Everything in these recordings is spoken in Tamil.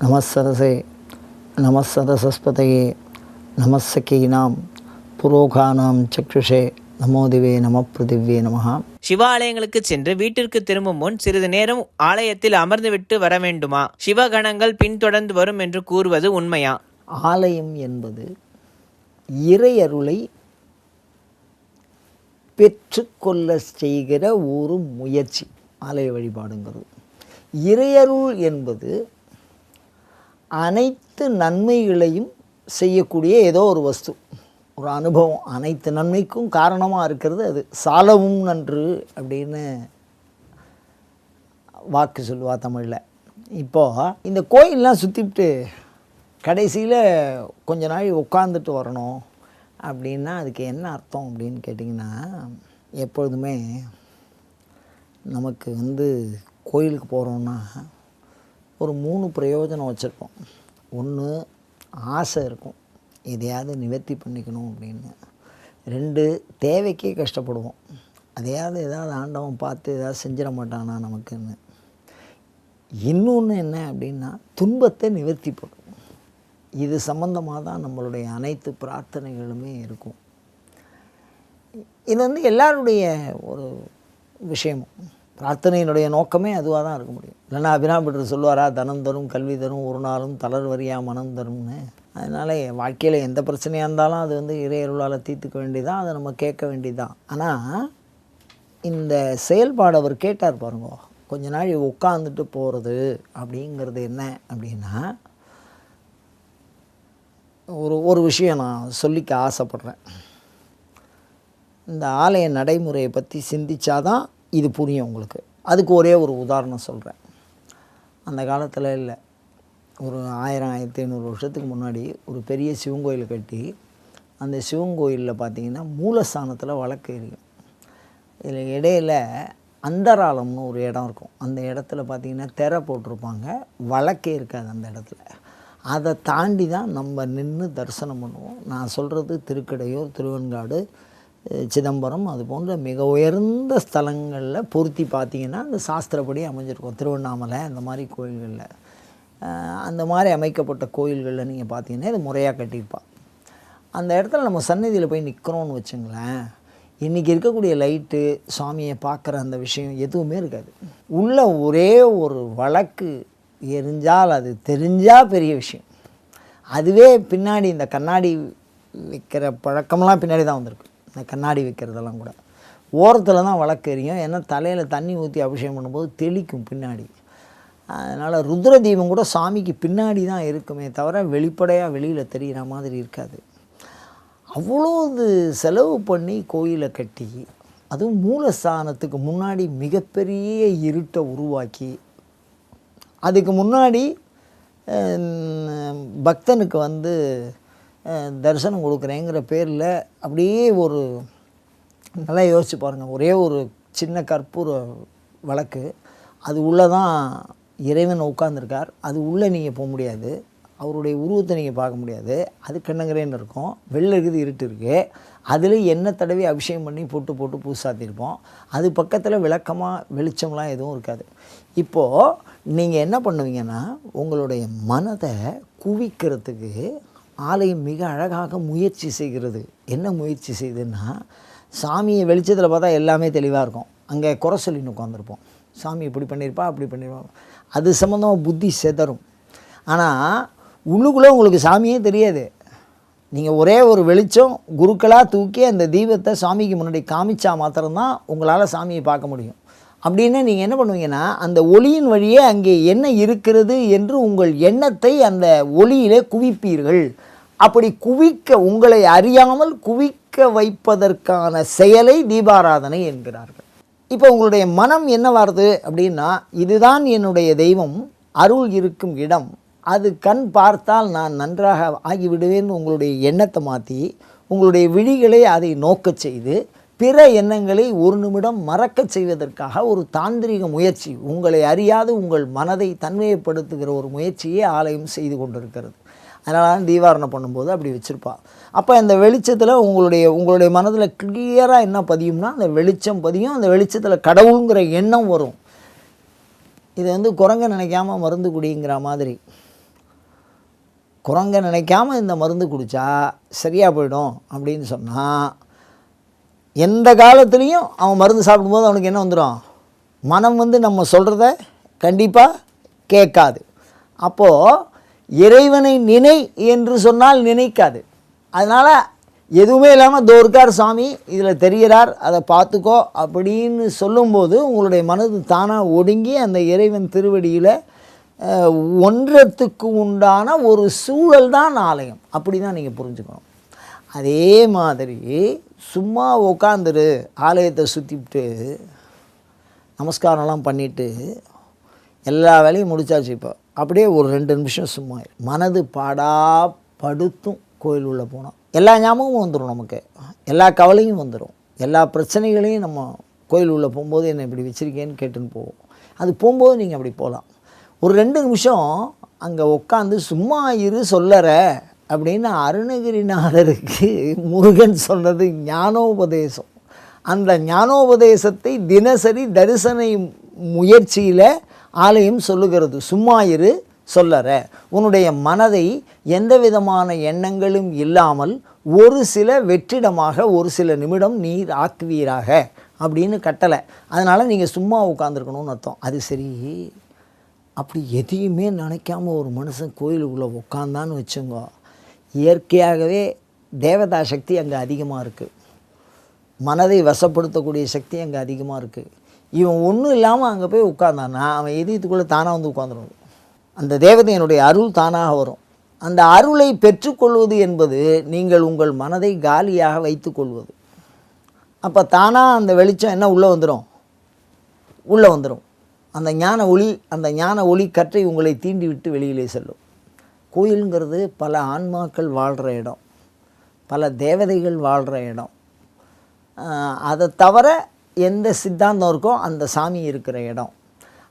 நமசரசே நமசதசஸ்பதையே நமசகீனாம் புரோகானாம் சக்ஷுஷே நமோதிவே நம பிருதிவே நமஹா. சிவாலயங்களுக்கு சென்று வீட்டிற்கு திரும்பும் முன் சிறிது நேரம் ஆலயத்தில் அமர்ந்துவிட்டு வர வேண்டுமா? சிவகணங்கள் பின்தொடர்ந்து வரும் என்று கூறுவது உண்மையா? ஆலயம் என்பது இறையருளை பெற்றுக்கொள்ள செய்கிற ஒரு முயற்சி ஆலய வழிபாடுங்கிறது. இறையருள் என்பது அனைத்து நன்மைகளையும் செய்யக்கூடிய ஏதோ ஒரு வஸ்து. ஒரு அனுபவம். அனைத்து நன்மைக்கும் காரணமாக இருக்கிறது அது. சாலவும் நன்று அப்படின்னு வாக்கு சொல்லுவா தமிழில். இப்போது இந்த கோயிலெலாம் சுற்றிவிட்டு கடைசியில் கொஞ்ச நாள் உட்காந்துட்டு வரணும் அப்படின்னா அதுக்கு என்ன அர்த்தம் அப்படின்னு கேட்டிங்கன்னா எப்பொழுதுமே நமக்கு வந்து கோயிலுக்கு போகிறோன்னா ஒரு மூணு பிரயோஜனம் வச்சுருப்போம் ஒன்று ஆசை இருக்கும். எதையாவது நிவர்த்தி பண்ணிக்கணும் அப்படின்னு. ரெண்டு தேவைக்கே கஷ்டப்படுவோம். அதையாவது ஏதாவது ஆண்டவன் பார்த்து ஏதாவது செஞ்சிட மாட்டானா நமக்குன்னு. இன்னொன்று என்ன அப்படின்னா துன்பத்தை நிவர்த்தி பண்ணும். இது சம்மந்தமாக தான் நம்மளுடைய அனைத்து பிரார்த்தனைகளுமே இருக்கும். இது வந்து எல்லாருடைய ஒரு விஷயமும். பிரார்த்தனையினுடைய நோக்கமே அதுவாக தான் இருக்க முடியும். இல்லைன்னா அபிராம்பட்டர் சொல்லுவாரா தனம் தரும் கல்வி தரும் ஒரு நாளும் தளர் வரியாக மனம் தரும்னு. அதனால் வாழ்க்கையில் எந்த பிரச்சனையாக இருந்தாலும் அது வந்து இறையருளால் தீர்த்துக்க வேண்டியதான் அதை நம்ம கேட்க வேண்டியதான் ஆனால் இந்த செயல்பாடு அவர் கேட்டார் பாருங்க கொஞ்ச நாள் உட்காந்துட்டு போகிறது அப்படிங்கிறது என்ன அப்படின்னா ஒரு ஒரு விஷயம் நான் சொல்லிக்க ஆசைப்பட்றேன். இந்த ஆலய நடைமுறையை பற்றி சிந்திச்சாதான் இது புரியும் உங்களுக்கு. அதுக்கு ஒரே ஒரு உதாரணம் சொல்கிறேன் அந்த காலத்தில் இல்லை. ஒரு ஆயிரம் ஆயிரத்தி ஐநூறு வருஷத்துக்கு முன்னாடி ஒரு பெரிய சிவன் கோயில் கட்டி அந்த சிவன் கோயிலில் பார்த்திங்கன்னா மூலஸ்தானத்தில் வழக்கு எரியும் இதில் இடையில அந்தராளம்னு ஒரு இடம் இருக்கும். அந்த இடத்துல பார்த்தீங்கன்னா திரை போட்டிருப்பாங்க. வழக்கே இருக்காது அந்த இடத்துல. அதை தாண்டி தான் நம்ம நின்று தரிசனம் பண்ணுவோம். நான் சொல்கிறது திருக்கடையூர் திருவெண்காடு சிதம்பரம் அது போன்ற மிக உயர்ந்த ஸ்தலங்களில் பொருத்தி பார்த்தீங்கன்னா அந்த சாஸ்திரப்படி அமைஞ்சிருக்கும். திருவண்ணாமலை அந்த மாதிரி கோயில்களில். அந்த மாதிரி அமைக்கப்பட்ட கோயில்களில் நீங்கள் பார்த்தீங்கன்னா இது முறையாக கட்டியிருப்பா. அந்த இடத்துல நம்ம சந்நிதியில் போய் நிற்கிறோன்னு வச்சுங்களேன் இன்றைக்கி இருக்கக்கூடிய லைட்டு சுவாமியை பார்க்குற அந்த விஷயம் எதுவுமே இருக்காது. உள்ள ஒரே ஒரு வழக்கு எரிஞ்சால் அது தெரிஞ்சால் பெரிய விஷயம். அதுவே பின்னாடி இந்த கண்ணாடி விற்கிற பழக்கம்லாம் பின்னாடி தான் வந்திருக்கு. இந்த கண்ணாடி வைக்கிறதெல்லாம் கூட. ஓரத்தில் தான் வழக்கறியும் ஏன்னா தலையில் தண்ணி ஊற்றி அபிஷேகம் பண்ணும்போது தெளிக்கும் பின்னாடி. அதனால் ருத்ர தீபம் கூட சாமிக்கு பின்னாடி தான் இருக்குமே தவிர வெளிப்படையாக வெளியில் தெரிகிற மாதிரி இருக்காது. அவ்வளோ இது செலவு பண்ணி கோயிலை கட்டி அதுவும் மூலஸ்தானத்துக்கு முன்னாடி மிகப்பெரிய இருட்டை உருவாக்கி அதுக்கு முன்னாடி பக்தனுக்கு வந்து தரிசனம் கொடுக்குறேங்கிற பேரில் அப்படியே ஒரு நல்லா யோசிச்சு பாருங்கள் ஒரே ஒரு சின்ன கற்பூர வழக்கு. அது உள்ளே தான் இறைவன் உட்காந்துருக்கார் அது உள்ளே நீங்கள் போக முடியாது. அவருடைய உருவத்தை நீங்கள் பார்க்க முடியாது. அது கண்ணங்கரேன்னு இருக்கும். வெளில இருக்குது இருட்டு இருக்குது அதில் எண்ணெய் தடவி அபிஷேகம் பண்ணி போட்டு போட்டு பூசாத்திருப்போம். அது பக்கத்தில் விளக்கமாக வெளிச்சம்லாம் எதுவும் இருக்காது. இப்போது நீங்கள் என்ன பண்ணுவீங்கன்னா உங்களுடைய மனதை குவிக்கிறதுக்கு ஆலயம் மிக அழகாக முயற்சி செய்கிறது. என்ன முயற்சி செய்யுதுன்னா சாமியை வெளிச்சத்தில் பார்த்தா எல்லாமே தெளிவாக இருக்கும். அங்கே குறை சொல்லின்னு உட்காந்துருப்போம் சாமி இப்படி பண்ணியிருப்பா அப்படி பண்ணியிருப்பா அது சம்மந்தமாக புத்தி செதறும். ஆனால் உள்ளுக்குள்ளே உங்களுக்கு சாமியே தெரியாது. நீங்கள் ஒரே ஒரு வெளிச்சம் குருக்களாக தூக்கி அந்த தீபத்தை சாமிக்கு முன்னாடி காமிச்சா மாத்திரம்தான் உங்களால் சாமியை பார்க்க முடியும். அப்படின்னு நீங்கள் என்ன பண்ணுவீங்கன்னா அந்த ஒளியின் வழியே அங்கே என்ன இருக்கிறது என்று உங்கள் எண்ணத்தை அந்த ஒளியிலே குவிப்பீர்கள். அப்படி குவிக்க உங்களை அறியாமல் குவிக்க வைப்பதற்கான செயலை தீபாராதனை என்கிறார்கள். இப்போ உங்களுடைய மனம் என்ன வருது அப்படின்னா இதுதான் என்னுடைய தெய்வம் அருள் இருக்கும் இடம். அது கண் பார்த்தால் நான் நன்றாக ஆகிவிடுவேன் உங்களுடைய எண்ணத்தை மாற்றி உங்களுடைய விழிகளை அதை நோக்கச் செய்து பிற எண்ணங்களை ஒரு நிமிடம் மறக்கச் செய்வதற்காக ஒரு தாந்திரிக முயற்சி உங்களை அறியாது உங்கள் மனதை தன்மையப்படுத்துகிற ஒரு முயற்சியை ஆலயம் செய்து கொண்டிருக்கிறது. அதனால தான் தீவாரணம் பண்ணும்போது அப்படி வச்சுருப்பாள் அப்போ இந்த வெளிச்சத்தில் உங்களுடைய உங்களுடைய மனதில் கிளியராக என்ன பதியும்னா அந்த வெளிச்சம் பதியும் அந்த வெளிச்சத்தில் கடவுளுங்கிற எண்ணம் வரும். இது வந்து குரங்க நினைக்காம மருந்து குடிங்கிற மாதிரி. குரங்க நினைக்காம இந்த மருந்து குடித்தா சரியாக போயிடும் அப்படின்னு சொன்னால் எந்த காலத்துலேயும் அவன் மருந்து சாப்பிடும்போது அவனுக்கு என்ன வந்துடும் மனம் வந்து நம்ம சொல்கிறத கண்டிப்பாக கேட்காது. அப்போது இறைவனை நினை என்று சொன்னால் நினைக்காது. அதனால் எதுவுமே இல்லாமல் தோ இருக்கார் சாமி இதில் தெரிகிறார் அதை பார்த்துக்கோ அப்படின்னு சொல்லும்போது உங்களுடைய மனது தானாக ஒடுங்கி அந்த இறைவன் திருவடியில் ஒன்றத்துக்கு உண்டான ஒரு சூழல் தான் ஆலயம். அப்படி தான் நீங்கள் புரிஞ்சுக்கணும். அதே மாதிரி சும்மா உக்காந்துரு ஆலயத்தை சுற்றிவிட்டு நமஸ்காரம்லாம் பண்ணிவிட்டு எல்லா வேலையும் முடித்தாச்சு இப்போ. அப்படியே ஒரு ரெண்டு நிமிஷம் சும்மா இரு. மனது பாடா படுத்தும் கோயில் உள்ளே போனோம் எல்லா ஞாபகமும் வந்துடும் நமக்கு. எல்லா கவலையும் வந்துடும் எல்லா பிரச்சனைகளையும் நம்ம கோயில் உள்ளே போகும்போது என்னை இப்படி வச்சுருக்கேன்னு கேட்டுன்னு போவோம். அது போகும்போது நீங்கள் அப்படி போகலாம் ஒரு ரெண்டு நிமிஷம் அங்கே உட்காந்து சும்மா இரு சொல்லற அப்படின்னு அருணகிரிநாதருக்கு முருகன் சொன்னது ஞானோபதேசம். அந்த ஞானோபதேசத்தை தினசரி தரிசனை முயற்சியில் ஆலயம் சொல்லுகிறது. சும்மா இரு சொல்லற. உன்னுடைய மனதை எந்த விதமான எண்ணங்களும் இல்லாமல் ஒரு சில வெற்றிடமாக ஒரு சில நிமிடம் நீர் ஆக்குவீராக அப்படின்னு கட்டலை. அதனால் நீங்கள் சும்மா உட்காந்துருக்கணும்னு அர்த்தம். அது சரி. அப்படி எதையுமே நினைக்காம ஒரு மனுஷன் கோயிலுக்குள்ளே உட்காந்தான்னு வச்சுங்க. இயற்கையாகவே தேவதா சக்தி அங்கே அதிகமாக இருக்குது மனதை வசப்படுத்தக்கூடிய சக்தி அங்கே அதிகமாக இருக்குது இவன் ஒன்றும் இல்லாமல் அங்கே போய் உட்கார்ந்தான்னா அவன் எதியத்துக்குள்ளே தானாக வந்து உட்காந்துருவான் அந்த தேவதையனுடைய அருள் தானாக வரும். அந்த அருளை பெற்றுக்கொள்வது என்பது நீங்கள் உங்கள் மனதை காலியாக வைத்துக்கொள்வது அப்போ தானாக அந்த வெளிச்சம் என்ன உள்ளே வந்துடும் உள்ளே வந்துடும் அந்த ஞான ஒளி அந்த ஞான ஒளி கற்றை உங்களை தீண்டி விட்டு வெளியிலே செல்லும். கோயிலுங்கிறது பல ஆன்மாக்கள் வாழ்கிற இடம். பல தேவதைகள் வாழ்கிற இடம். அதை தவிர எந்த சித்தாந்தம் இருக்கோ அந்த சாமி இருக்கிற இடம்.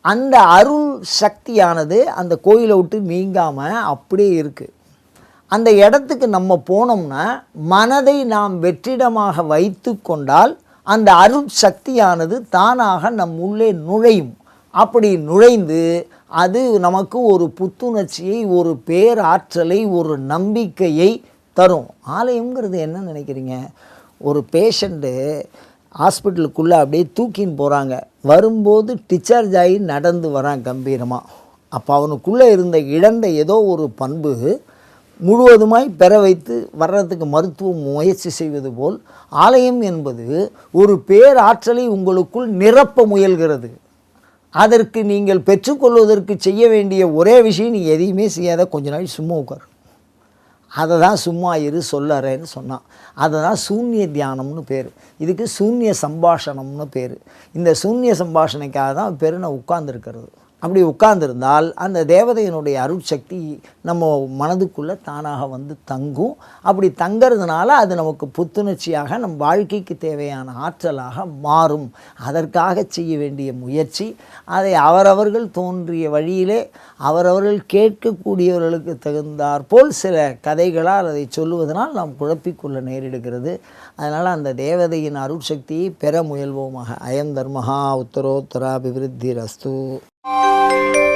அந்த அருள் சக்தியானது அந்த கோயிலை விட்டு நீங்காமல் அப்படியே இருக்குது அந்த இடத்துக்கு நம்ம போனோம்னா மனதை நாம் வெற்றிடமாக வைத்து கொண்டால் அந்த அருள் சக்தியானது தானாக நம் உள்ளே நுழையும். அப்படி நுழைந்து அது நமக்கு ஒரு புத்துணர்ச்சியை ஒரு பேராற்றலை ஒரு நம்பிக்கையை தரும். ஆலயங்கிறது என்ன நினைக்கிறீங்க? ஒரு பேஷண்ட்டு ஹாஸ்பிட்டலுக்குள்ளே அப்படியே தூக்கின்னு போகிறாங்க. வரும்போது டிச்சார்ஜ் ஆகி நடந்து வரான் கம்பீரமாக அப்போ அவனுக்குள்ளே இருந்த இழந்த ஏதோ ஒரு பண்பு முழுவதுமாய் பெற வைத்து வர்றதுக்கு மருத்துவம் முயற்சி செய்வது போல் ஆலயம் என்பது ஒரு பேராற்றலை உங்களுக்குள் நிரப்ப முயல்கிறது. அதற்கு நீங்கள் பெற்றுக்கொள்வதற்கு செய்ய வேண்டிய ஒரே விஷயம் நீ எதையுமே செய்யாத. கொஞ்ச நாள் சும்மா உட்கார். அதை தான் சும்மா இரு சொல்லறேன்னு சொன்னான். அதை தான் சூன்ய தியானம்னு பேர். இதுக்கு சூன்ய சம்பாஷணம்னு பேர். இந்த சூன்ய சம்பாஷணைக்காக தான் பேர் நான் உட்கார்ந்துருக்கிறது. அப்படி உட்கார்ந்துருந்தால் அந்த தேவதையினுடைய அருட்சக்தி நம்ம மனதுக்குள்ளே தானாக வந்து தங்கும். அப்படி தங்கிறதுனால அது நமக்கு புத்துணர்ச்சியாக நம் வாழ்க்கைக்கு தேவையான ஆற்றலாக மாறும். அதற்காக செய்ய வேண்டிய முயற்சி அதை அவரவர்கள் தோன்றிய வழியிலே அவரவர்கள் கேட்கக்கூடியவர்களுக்கு தகுந்தாற்போல் சில கதைகளால் அதை சொல்லுவதனால் நாம் குழப்பிக்கொள்ள நேரிடுகிறது. அதனால் அந்த தேவதையின் அருட்சக்தியை பெற முயல்வோமாக. அயம் தர்மஹா உத்தரோத்தராபிவிருத்தி ரஸ்து you